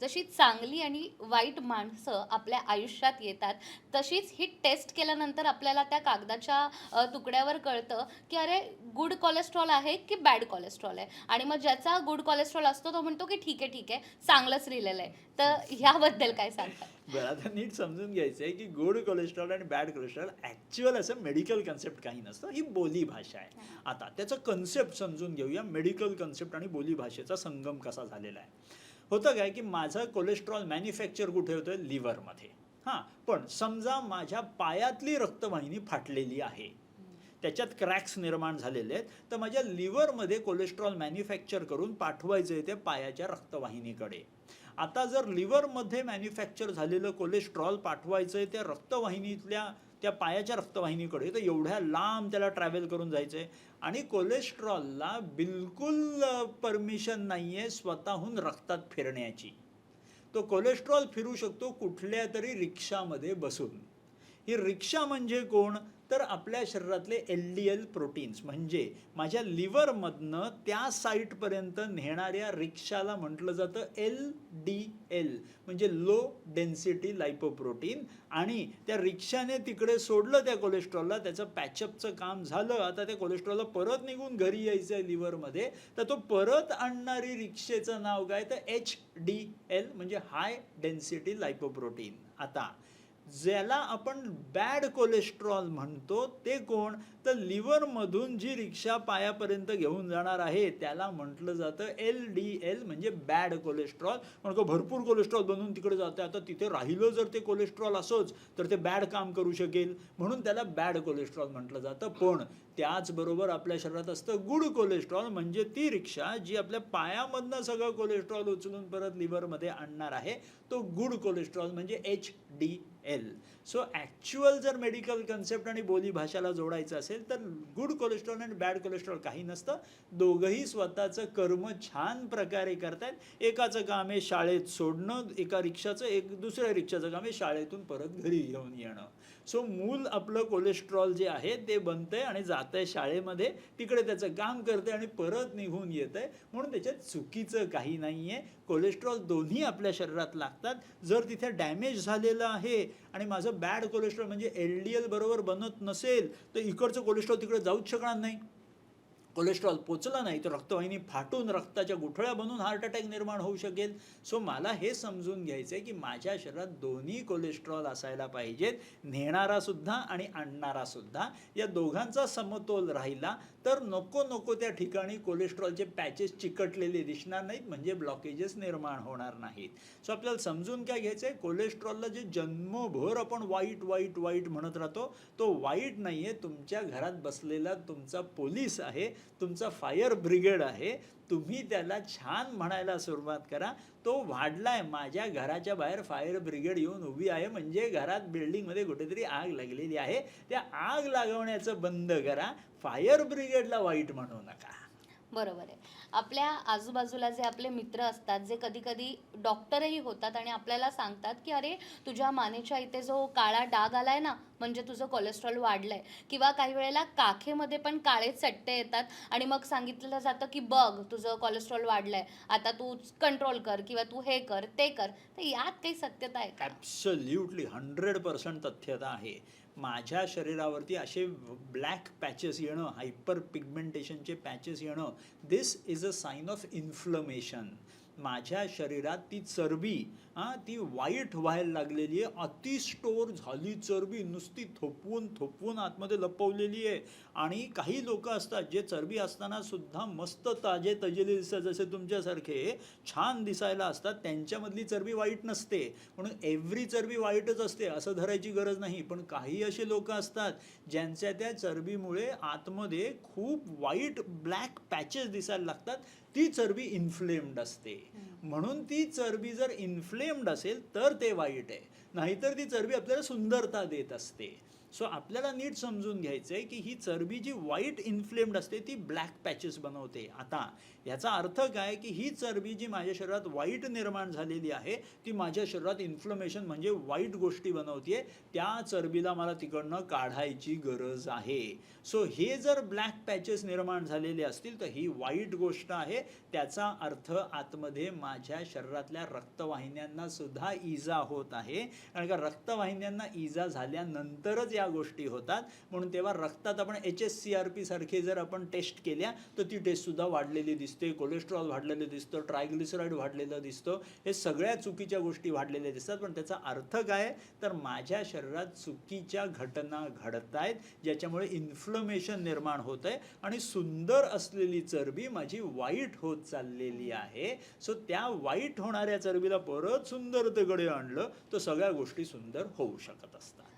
जशी चांगली आणि वाईट माणसं आपल्या आयुष्यात येतात तशीच ही टेस्ट केल्यानंतर आपल्याला त्या कागदाच्या तुकड्यावर कळतं की अरे गुड कोलेस्ट्रॉल आहे की बॅड कोलेस्ट्रॉल आहे? आणि मग ज्याचा गुड कोलेस्ट्रॉल असतो तो म्हणतो की ठीक आहे ठीक आहे चांगलंच लिहिलेलं आहे. तर ह्याबद्दल काय सांगतात बरं आता नीट समजून घ्यायचं आहे की गुड कोलेस्ट्रॉल आणि बॅड कोलेस्ट्रॉल ॲक्च्युअल असं मेडिकल कन्सेप्ट काही नसतं ही बोली भाषा आहे. आता त्याचं कन्सेप्ट समजून घेऊया मेडिकल कन्सेप्ट आणि बोली भाषेचा संगम कसा झालेला आहे. होतं काय की माझं कोलेस्ट्रॉल मॅन्युफॅक्चर कुठे होतं लिव्हरमध्ये. हां पण समजा माझ्या पायातली रक्तवाहिनी फाटलेली आहे. त्याच्यात क्रॅक्स निर्माण झालेले आहेत तर माझ्या लिव्हरमध्ये कोलेस्ट्रॉल मॅन्युफॅक्चर करून पाठवायचं आहे ते पायाच्या रक्तवाहिनीकडे. आता जर लिव्हरमध्ये मॅन्युफॅक्चर झालेलं कोलेस्ट्रॉल पाठवायचं आहे त्या रक्तवाहिनीतल्या त्या पायाच्या रक्तवाहिनीकडे. तर एवढ्या लांब त्याला ट्रॅव्हल करून जायचं आहे आणि कोलेस्ट्रॉलला बिलकुल परमिशन नाही आहे स्वतःहून रक्तात फिरण्याची. तो कोलेस्ट्रॉल फिरू शकतो कुठल्या तरी रिक्षामध्ये बसून. ही रिक्षा म्हणजे कोण? तर आपल्या शरीरातले एल डी एल प्रोटीन्स. म्हणजे माझ्या लिव्हरमधनं त्या साईटपर्यंत नेणाऱ्या रिक्षाला म्हटलं जातं एल डी एल. म्हणजे लो डेन्सिटी लायपोप्रोटीन आणि त्या रिक्षाने तिकडे सोडलं त्या कोलेस्ट्रॉलला त्याचं पॅचअपचं काम झालं. आता त्या कोलेस्ट्रॉलला परत निघून घरी यायचं आहे लिव्हरमध्ये. तर तो परत आणणारी रिक्षेचं नाव काय? तर एच डी एल म्हणजे हाय डेन्सिटी लायपोप्रोटीन आता ज्याला आपण बॅड कोलेस्ट्रॉल म्हणतो ते कोण? तर लिव्हरमधून जी रिक्षा पायापर्यंत घेऊन जाणार आहे त्याला म्हटलं जातं एल डी एल म्हणजे बॅड कोलेस्ट्रॉल म्हणजे भरपूर कोलेस्ट्रॉल बनवून तिकडे जातं आता तिथे राहिलं जर ते कोलेस्ट्रॉल असोच तर ते बॅड काम करू शकेल. म्हणून त्याला बॅड कोलेस्ट्रॉल म्हटलं जातं. पण त्याचबरोबर आपल्या शरीरात असतं गुड कोलेस्ट्रॉल म्हणजे ती रिक्षा जी आपल्या पायामधनं सगळं कोलेस्ट्रॉल उचलून परत लिव्हरमध्ये आणणार आहे तो गुड कोलेस्ट्रॉल म्हणजे H D L so actual जर मेडिकल कन्सेप्ट आणि बोलीभाषाला जोडायचं असेल तर गुड कोलेस्ट्रॉल आणि बॅड कोलेस्ट्रॉल काही नसतं. दोघंही स्वतःचं कर्म छान प्रकारे करतायत. एकाचं काम आहे शाळेत सोडणं एका रिक्षाचं एक दुसऱ्या रिक्षाचं काम आहे शाळेतून परत घरी घेऊन येणं. सो मूल आपलं कोलेस्ट्रॉल जे आहे ते बनतंय आणि जात आहे शाळेमध्ये. तिकडे त्याचं काम करते आणि परत निघून येत आहे म्हणून त्याच्यात चुकीचं काही नाही आहे कोलेस्ट्रॉल दोन्ही आपल्या शरीरात लागतात. जर तिथे डॅमेज झालेलं आहे आणि माझं बॅड कोलेस्ट्रॉल म्हणजे एल डी एल बरोबर बनत नसेल तर इकडचं कोलेस्ट्रॉल तिकडे जाऊच शकणार नाही. कोलेस्ट्रॉल पोचला नाही तर रक्तवाहिनी फाटून रक्ताच्या गुठळ्या बनून हार्ट अटॅक निर्माण होऊ शकेल. सो मला हे समजून घ्यायचं आहे की माझ्या शरीरात दोन्ही कोलेस्ट्रॉल असायला पाहिजेत. नेणारा सुद्धा आणि आणणारा सुद्धा. या दोघांचा समतोल राहिला तर नको नको त्या ठिकाणी कोलेस्ट्रॉलचे पॅचेस चिकटलेले दिसणार नाहीत म्हणजे ब्लॉकेजेस निर्माण होणार नाहीत. सो आपल्याला समजून काय घ्यायचं आहे कोलेस्ट्रॉलला जे जन्मभर आपण वाईट वाईट वाईट म्हणत राहतो तो वाईट नाही आहे तुमच्या घरात बसलेला तुमचा पोलीस आहे तुमचा फायर ब्रिगेड आहे. तुम्ही त्याला छान म्हणायला सुरुवात करा. तो वाढला आहे माझ्या घराच्या बाहेर फायर ब्रिगेड येऊन उभी आहे. म्हणजे घरात बिल्डिंगमध्ये कुठेतरी आग लागलेली आहे. त्या आग लागवण्याचं बंद करा. फायर ब्रिगेडला वाईट म्हणू नका. बरोबर आहे. आपल्या आजूबाजूला जे आपले मित्र असतात जे कधी कधी डॉक्टरही होतात आणि आपल्याला सांगतात की अरे तुझ्या मानेच्या इथे जो काळा डाग आलाय ना म्हणजे तुझं कोलेस्ट्रॉल वाढलंय. किंवा काही वेळेला काखेमध्ये पण काळे चट्टे येतात आणि मग सांगितलं जातं की बघ तुझं कोलेस्ट्रॉल वाढलंय. आता तू कंट्रोल कर किंवा तू हे कर ते कर. तर यात काही सत्यता आहे का? ॲब्सल्युटली हंड्रेड पर्सेंट तथ्यता आहे. माझ्या शरीरावरती असे ब्लॅक पॅचेस येणं हायपर पिगमेंटेशनचे पॅचेस येणं this is a sign of inflammation माझ्या शरीरात ती चरबी हां ती वाईट व्हायला लागलेली आहे. अति स्टोर झाली चरबी नुसती थोपवून थोपवून आतमध्ये लपवलेली आहे. आणि काही लोक असतात जे चरबी असताना सुद्धा मस्त ताजे तजेले दिसतात. जसे तुमच्यासारखे छान दिसायला असतात त्यांच्यामधली चरबी वाईट नसते. म्हणून एव्हरी चरबी वाईटच असते असं धरायची गरज नाही. पण काही असे लोक असतात ज्यांच्या त्या चरबीमुळे आतमध्ये खूप वाईट ब्लॅक पॅचेस दिसायला लागतात. ती चरबी इन्फ्लेम्ड असते. म्हणून ती चरबी जर इन्फ्लेम्ड असेल तर ते वाईट आहे. नाहीतर ती चरबी आपल्याला सुंदरता देत असते. सो आपल्याला नीट समजून घ्यायचं आहे की ही चरबी जी वाईट इन्फ्लेम्ड असते ती ब्लॅक पॅचेस बनवते. आता याचा अर्थ काय की ही चरबी जी माझ्या शरीरात वाईट निर्माण झालेली आहे ती माझ्या शरीरात इन्फ्लमेशन म्हणजे वाईट गोष्टी बनवते त्या चरबीला मला तिकडनं काढायची गरज आहे. सो हे जर ब्लॅक पॅचेस निर्माण झालेले असतील तर ही वाईट गोष्ट आहे. त्याचा अर्थ आतमध्ये माझ्या शरीरातल्या रक्तवाहिन्यांना सुद्धा इजा होत आहे. कारण का रक्तवाहिन्यांना इजा झाल्यानंतरच या गोष्टी होतात. म्हणून तेव्हा रक्तात आपण H S C R P सारखे जर आपण टेस्ट केल्या तर ती टेस्ट सुद्धा वाढलेली दिसते. कोलेस्ट्रॉल वाढलेलं दिसतं ट्रायग्लिसराईड वाढलेलं दिसतं. हे सगळ्या चुकीच्या गोष्टी वाढलेल्या दिसतात. पण त्याचा अर्थ काय? तर माझ्या शरीरात चुकीच्या घटना घडत आहेत ज्याच्यामुळे इन्फ्लमेशन निर्माण होत आहे आणि सुंदर असलेली चरबी माझी वाईट होत चाललेली आहे. सो त्या वाईट होणाऱ्या चरबीला परत सुंदरतेकडे आणलं तर सगळ्या गोष्टी सुंदर होऊ शकत असतात.